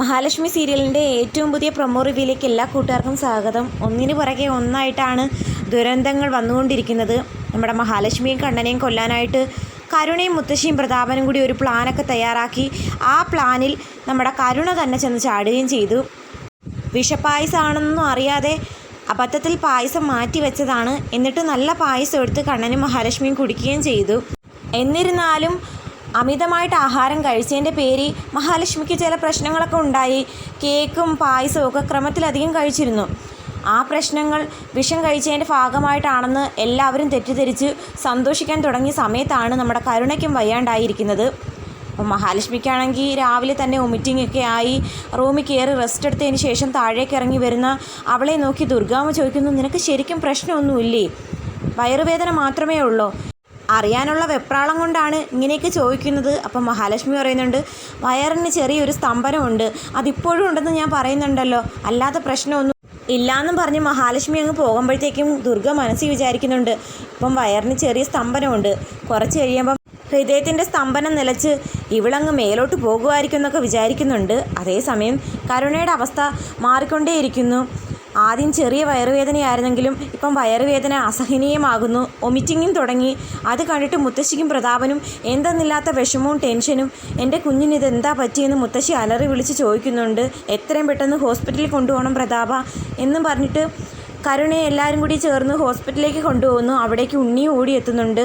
മഹാലക്ഷ്മി സീരിയലിന്റെ ഏറ്റവും പുതിയ പ്രൊമോ റിവ്യൂയിലേക്ക് എല്ലാ കൂട്ടുകാർക്കും സ്വാഗതം. ഒന്നിനു പുറകെ ഒന്നായിട്ടാണ് ദുരന്തങ്ങൾ വന്നുകൊണ്ടിരിക്കുന്നത്. നമ്മുടെ മഹാലക്ഷ്മിയും കണ്ണനെയും കൊല്ലാനായിട്ട് കരുണയും മുത്തശ്ശിയും പ്രതാപനും കൂടി ഒരു പ്ലാനൊക്കെ തയ്യാറാക്കി. ആ പ്ലാനിൽ നമ്മുടെ കരുണ തന്നെ ചെന്ന് ചാടുകയും ചെയ്തു. വിഷപ്പായസമാണെന്നൊന്നും അറിയാതെ അബദ്ധത്തിൽ പായസം മാറ്റി വെച്ചതാണ്. എന്നിട്ട് നല്ല പായസം എടുത്ത് കണ്ണനും മഹാലക്ഷ്മിയും കുടിക്കുകയും ചെയ്തു. എന്നിരുന്നാലും അമിതമായിട്ട് ആഹാരം കഴിച്ചതിന്റെ പേരിൽ മഹാലക്ഷ്മിക്ക് ചില പ്രശ്നങ്ങളൊക്കെ ഉണ്ടായി. കേക്കും പായസവും ഒക്കെ ക്രമത്തിലധികം കഴിച്ചിരുന്നു. ആ പ്രശ്നങ്ങൾ വിഷം കഴിച്ചതിന്റെ ഭാഗമായിട്ടാണെന്ന് എല്ലാവരും തെറ്റിദ്ധരിച്ച് സന്തോഷിക്കാൻ തുടങ്ങിയ സമയത്താണ് നമ്മുടെ കരുണയ്ക്കും വയ്യാണ്ടായിരിക്കുന്നത്. അപ്പം മഹാലക്ഷ്മിക്കാണെങ്കിൽ രാവിലെ തന്നെ വൊമിറ്റിംഗ് ഒക്കെ ആയി റൂമിൽ കയറി റെസ്റ്റ് എടുത്തതിന് ശേഷം താഴേക്ക് ഇറങ്ങി വരുന്ന അവളെ നോക്കി ദുർഗാമ്മ ചോദിക്കുന്നു നിനക്ക് ശരിക്കും പ്രശ്നമൊന്നുമില്ലേ? വയറുവേദന മാത്രമേ ഉള്ളൂ? അറിയാനുള്ള വെപ്രാളം കൊണ്ടാണ് ഇങ്ങനെയൊക്കെ ചോദിക്കുന്നത്. അപ്പം മഹാലക്ഷ്മി പറയുന്നുണ്ട് വയറിന് ചെറിയൊരു സ്തംഭനമുണ്ട്. അതിപ്പോഴും ഉണ്ടെന്ന് ഞാൻ പറയുന്നുണ്ടല്ലോ. അല്ലാത്ത പ്രശ്നമൊന്നും ഇല്ലാന്നും പറഞ്ഞ് മഹാലക്ഷ്മി അങ്ങ് പോകുമ്പോഴത്തേക്കും ദുർഗ മനസ്സിൽ വിചാരിക്കുന്നുണ്ട് ഇപ്പം വയറിന് ചെറിയ സ്തംഭനമുണ്ട്. കുറച്ച് കഴിയുമ്പം ഹൃദയത്തിന്റെ സ്തംഭനം നിലച്ച് ഇവളങ്ങ് മേലോട്ട് പോകുമായിരിക്കും എന്നൊക്കെ വിചാരിക്കുന്നുണ്ട്. അതേസമയം കരുണയുടെ അവസ്ഥ മാറിക്കൊണ്ടേയിരിക്കുന്നു. ആദ്യം ചെറിയ വയറുവേദനയായിരുന്നെങ്കിലും ഇപ്പം വയറുവേദന അസഹനീയമാകുന്നു. ഒമിറ്റിങ്ങും തുടങ്ങി. അത് കണ്ടിട്ട് മുത്തശ്ശിക്കും പ്രതാപനും എന്തെന്നില്ലാത്ത വിഷമവും ടെൻഷനും? എന്റെ കുഞ്ഞിന് ഇതെന്താ പറ്റിയെന്ന് മുത്തശ്ശി അലറി വിളിച്ച് ചോദിക്കുന്നുണ്ട്. എത്രയും പെട്ടെന്ന് ഹോസ്പിറ്റലിൽ കൊണ്ടുപോകണം പ്രതാപ എന്നും പറഞ്ഞിട്ട് കരുണയെ എല്ലാവരും കൂടി ചേർന്ന് ഹോസ്പിറ്റലിലേക്ക് കൊണ്ടുപോകുന്നു. അവിടേക്ക് ഉണ്ണിയും ഓടി എത്തുന്നുണ്ട്.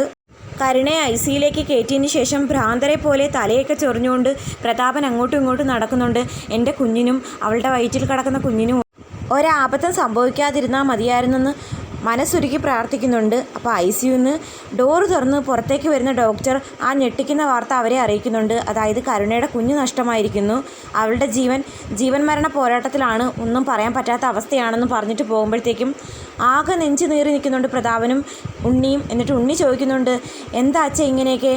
കരുണയെ ഐ സിയിലേക്ക് കയറ്റിയതിന് ശേഷം ഭ്രാന്തരെ പോലെ തലയൊക്കെ ചൊറിഞ്ഞുകൊണ്ട് പ്രതാപൻ അങ്ങോട്ടും ഇങ്ങോട്ടും നടക്കുന്നുണ്ട്. എന്റെ കുഞ്ഞിനും അവളുടെ വയറ്റിൽ കിടക്കുന്ന കുഞ്ഞിനും ഒരാപത്തും സംഭവിക്കാതിരുന്നാൽ മതിയായിരുന്നെന്ന് മനസ്സുരുക്കി പ്രാർത്ഥിക്കുന്നുണ്ട്. അപ്പോൾ ഐ സിയുന്ന് ഡോറ് തുറന്ന് പുറത്തേക്ക് വരുന്ന ഡോക്ടർ ആ ഞെട്ടിക്കുന്ന വാർത്ത അവരെ അറിയിക്കുന്നുണ്ട്. അതായത് കരുണയുടെ കുഞ്ഞ് നഷ്ടമായിരിക്കുന്നു. അവളുടെ ജീവൻ ജീവൻ മരണ പോരാട്ടത്തിലാണ്. ഒന്നും പറയാൻ പറ്റാത്ത അവസ്ഥയാണെന്ന് പറഞ്ഞിട്ട് പോകുമ്പോഴത്തേക്കും ആകെ നെഞ്ചു നീറി നിൽക്കുന്നുണ്ട് പ്രതാപനും ഉണ്ണിയും. എന്നിട്ട് ഉണ്ണി ചോദിക്കുന്നുണ്ട് എന്താ അച്ഛ ഇങ്ങനെയൊക്കെ?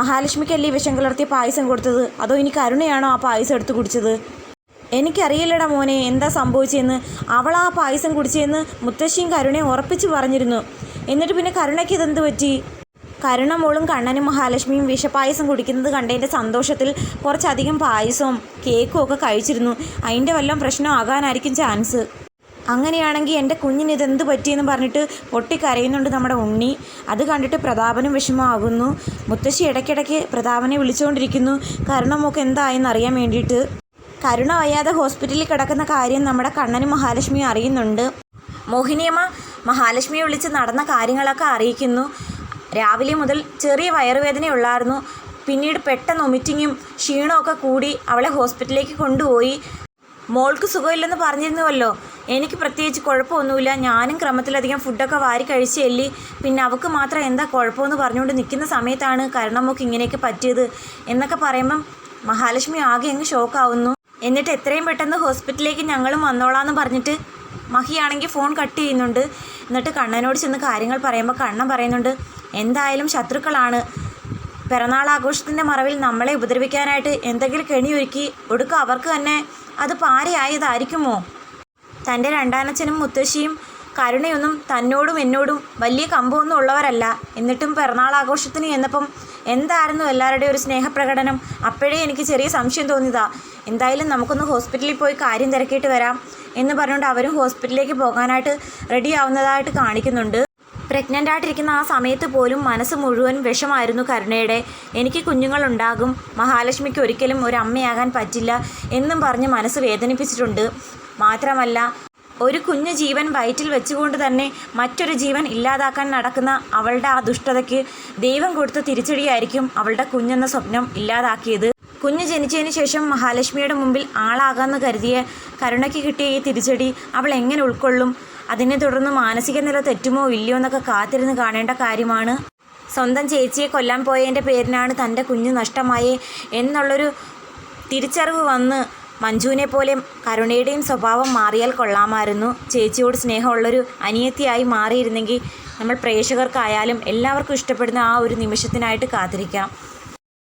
മഹാലക്ഷ്മിക്കല്ലേ വിഷം കലർത്തിയ പായസം കൊടുത്തത്? അതോ ഇനി കരുണയാണോ ആ പായസം എടുത്ത് കുടിച്ചത്? എനിക്കറിയില്ലടാ മോനെ എന്താ സംഭവിച്ചതെന്ന് അവൾ ആ പായസം കുടിച്ചതെന്ന് മുത്തശ്ശിയും കരുണയും ഉറപ്പിച്ച് പറഞ്ഞിരുന്നു. എന്നിട്ട് പിന്നെ കരുണയ്ക്ക് ഇതെന്ത് പറ്റി? കരുണ മോളും കണ്ണനും മഹാലക്ഷ്മിയും വിഷപ്പായസം കുടിക്കുന്നത് കണ്ടതിന്റെ സന്തോഷത്തിൽ കുറച്ചധികം പായസവും കേക്കും ഒക്കെ കഴിച്ചിരുന്നു. അതിന്റെ വല്ലതും പ്രശ്നമാകാനായിരിക്കും ചാൻസ്. അങ്ങനെയാണെങ്കിൽ എന്റെ കുഞ്ഞിന് ഇതെന്ത് പറ്റിയെന്ന് പറഞ്ഞിട്ട് പൊട്ടിക്കരയുന്നുണ്ട് നമ്മുടെ ഉണ്ണി. അത് കണ്ടിട്ട് പ്രതാപനും വിഷമമാകുന്നു. മുത്തശ്ശി ഇടയ്ക്കിടയ്ക്ക് പ്രതാപനെ വിളിച്ചുകൊണ്ടിരിക്കുന്നു. കരുണമൊക്കെ എന്തായെന്ന് അറിയാൻ വേണ്ടിയിട്ട്. കരുണ വയ്യാതെ ഹോസ്പിറ്റലിൽ കിടക്കുന്ന കാര്യം നമ്മുടെ കണ്ണനും മഹാലക്ഷ്മിയും അറിയുന്നുണ്ട്. മോഹിനിയമ്മ മഹാലക്ഷ്മിയെ വിളിച്ച് നടന്ന കാര്യങ്ങളൊക്കെ അറിയിക്കുന്നു. രാവിലെ മുതൽ ചെറിയ വയറുവേദനയുള്ളായിരുന്നു പിന്നീട് പെട്ടെന്ന് ഒമിറ്റിങ്ങും ക്ഷീണമൊക്കെ കൂടി അവളെ ഹോസ്പിറ്റലിലേക്ക് കൊണ്ടുപോയി. മോൾക്ക് സുഖമില്ലെന്ന് പറഞ്ഞിരുന്നുവല്ലോ. എനിക്ക് പ്രത്യേകിച്ച് കുഴപ്പമൊന്നുമില്ല. ഞാനും ക്രമത്തിലധികം ഫുഡൊക്കെ വാരി കഴിച്ച് ചെല്ലി. പിന്നെ അവൾക്ക് മാത്രം എന്താ കുഴപ്പമെന്ന് പറഞ്ഞുകൊണ്ട് നിൽക്കുന്ന സമയത്താണ് കരുണമ്മക്ക് ഇങ്ങനെയൊക്കെ പറ്റിയത് എന്നൊക്കെ പറയുമ്പം മഹാലക്ഷ്മി ആകെ അങ്ങ് ഷോക്കാവുന്നു എന്നിട്ട് എത്രയും പെട്ടെന്ന് ഹോസ്പിറ്റലിലേക്ക് ഞങ്ങളും വന്നോളാന്ന് പറഞ്ഞിട്ട് മഹിയാണെങ്കിൽ ഫോൺ കട്ട് ചെയ്യുന്നുണ്ട്. എന്നിട്ട് കണ്ണനോട് ചെന്ന് കാര്യങ്ങൾ പറയുമ്പോൾ കണ്ണൻ പറയുന്നുണ്ട് എന്തായാലും ശത്രുക്കളാണ്. പിറന്നാൾ ആഘോഷത്തിന്റെ മറവിൽ നമ്മളെ ഉപദ്രവിക്കാനായിട്ട് എന്തെങ്കിലും കെണിയൊരുക്കി ഒടുക്ക അവർക്ക് തന്നെ അത് പാരയായതായിരിക്കുമോ? തന്റെ രണ്ടാനച്ഛനും മുത്തശ്ശിയും കരുണയൊന്നും തന്നോടും എന്നോടും വലിയ കമ്പമൊന്നും ഉള്ളവരല്ല. എന്നിട്ടും പിറന്നാൾ ആഘോഷത്തിന് ചെന്നപ്പം എന്തായിരുന്നു എല്ലാവരുടെയും ഒരു സ്നേഹപ്രകടനം? അപ്പോഴേ എനിക്ക് ചെറിയ സംശയം തോന്നിയതാ. എന്തായാലും നമുക്കൊന്ന് ഹോസ്പിറ്റലിൽ പോയി കാര്യം തിരക്കിയിട്ട് വരാം എന്ന് പറഞ്ഞുകൊണ്ട് അവരും ഹോസ്പിറ്റലിലേക്ക് പോകാനായിട്ട് റെഡി ആവുന്നതായിട്ട് കാണിക്കുന്നുണ്ട്. പ്രഗ്നന്റ് ആയിട്ടിരിക്കുന്ന ആ സമയത്ത് പോലും മനസ്സ് മുഴുവൻ വിഷമായിരുന്നു കരുണയുടെ. എനിക്ക് കുഞ്ഞുങ്ങളുണ്ടാകും. മഹാലക്ഷ്മിക്ക് ഒരിക്കലും ഒരു അമ്മയാകാൻ പറ്റില്ല എന്നും പറഞ്ഞ് മനസ്സ് വേദനിപ്പിച്ചിട്ടുണ്ട്. മാത്രമല്ല ഒരു കുഞ്ഞു ജീവൻ വയറ്റിൽ വെച്ചുകൊണ്ട് തന്നെ മറ്റൊരു ജീവൻ ഇല്ലാതാക്കാൻ നടക്കുന്ന അവളുടെ ആ ദുഷ്ടതയ്ക്ക് ദൈവം കൊടുത്ത തിരിച്ചടിയായിരിക്കും അവളുടെ കുഞ്ഞെന്ന സ്വപ്നം ഇല്ലാതാക്കിയത്. കുഞ്ഞ് ജനിച്ചതിന് ശേഷം മഹാലക്ഷ്മിയുടെ മുമ്പിൽ ആളാകാമെന്ന് കരുതിയ കരുണയ്ക്ക് കിട്ടിയ ഈ തിരിച്ചടി അവൾ എങ്ങനെ ഉൾക്കൊള്ളും? അതിനെ തുടർന്ന് മാനസിക നില തെറ്റുമോ ഇല്ലയോ എന്നൊക്കെ കാത്തിരുന്ന് കാണേണ്ട കാര്യമാണ്. സ്വന്തം ചേച്ചിയെ കൊല്ലാൻ പോയതിന്റെ പേരിനാണ് തന്റെ കുഞ്ഞ് നഷ്ടമായേ എന്നുള്ളൊരു തിരിച്ചറിവ് വന്ന് മഞ്ജുവിനെ പോലെ കരുണയുടെയും സ്വഭാവം മാറിയാൽ കൊള്ളാമായിരുന്നു. ചേച്ചിയോട് സ്നേഹമുള്ളൊരു അനിയത്തിയായി മാറിയിരുന്നെങ്കിൽ നമ്മൾ പ്രേക്ഷകർക്കായാലും എല്ലാവർക്കും ഇഷ്ടപ്പെടുന്ന ആ ഒരു നിമിഷത്തിനായിട്ട് കാത്തിരിക്കാം